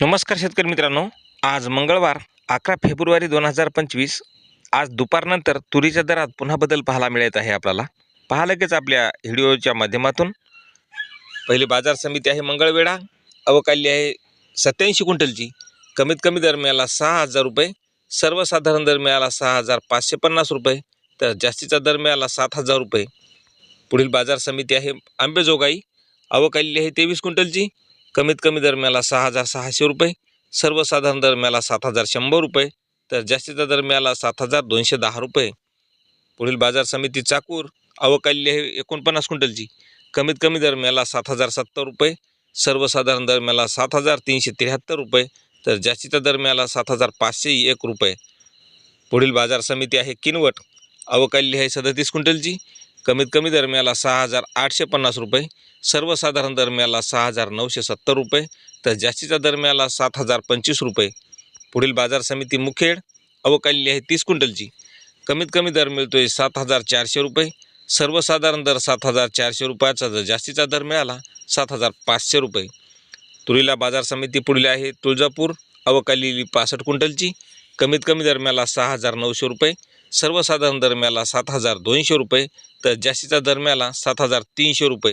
नमस्कार शेतकरी मित्रांनो आज मंगळवार अकरा फेब्रुवारी दोन हजार पंचवीस आज दुपारनंतर तुरीच्या दरात पुन्हा बदल पाहायला मिळत आहे आपल्याला. पहा लगेच आपल्या व्हिडिओच्या माध्यमातून. पहिली बाजार समिती आहे मंगळवेढा अवकाली आहे सत्याऐंशी क्विंटलची. कमीत कमी दर मिळाला सहा हजार रुपये सर्वसाधारण दर मिळाला सहा हजार पाचशे पन्नास रुपये तर जास्तीचा दर मिळाला सात हजार रुपये. पुढील बाजार समिती आहे आंबेजोगाई अवकाली आहे तेवीस क्विंटलची. कमीत कमी दरम्याला सहा हजार सहाशे रुपये सर्वसाधारण दरम्याला सात हजार शंभर रुपये तर जास्तीचा दरम्याला सात हजार दोनशे दहा रुपये. पुढील बाजार समिती चाकूर अवकाल्य हे एकोणपन्नास क्विंटलची. कमीत कमी दरम्याला सात हजार सत्तर रुपये सर्वसाधारण दरम्याला सात हजार तीनशे त्र्याहत्तर रुपये तर जास्तीचा दरम्याला सात हजार पाचशे एक रुपये. पुढील बाजार समिती आहे किनवट अवकाल्य आहे सदतीस क्विंटलची. कमीत कमी दरम्याला सहा हजार आठशे पन्नास रुपये सर्वसाधारण दरम्याला सहा हजार नऊशे सत्तर रुपये तर जास्तीचा दरम्याला सात हजार पंचवीस रुपये. पुढील बाजार समिती मुखेड अवकाली आहे तीस क्विंटलची. कमीत कमी दर मिळतोय सात हजार चारशे रुपये सर्वसाधारण दर सात हजार चारशे रुपयाचा जर जास्तीचा दर मिळाला सात हजार पाचशे रुपये. तुरीला बाजार समिती पुढील आहे तुळजापूर अवकाली पासष्ट क्विंटलची कमीत कमी दरम्याला सहा हजार नऊशे रुपये सर्वसाधारण दरम्याला सात हजार दोनशे रुपये तर जास्तीचा दरम्याला सात हजार तीनशे रुपये.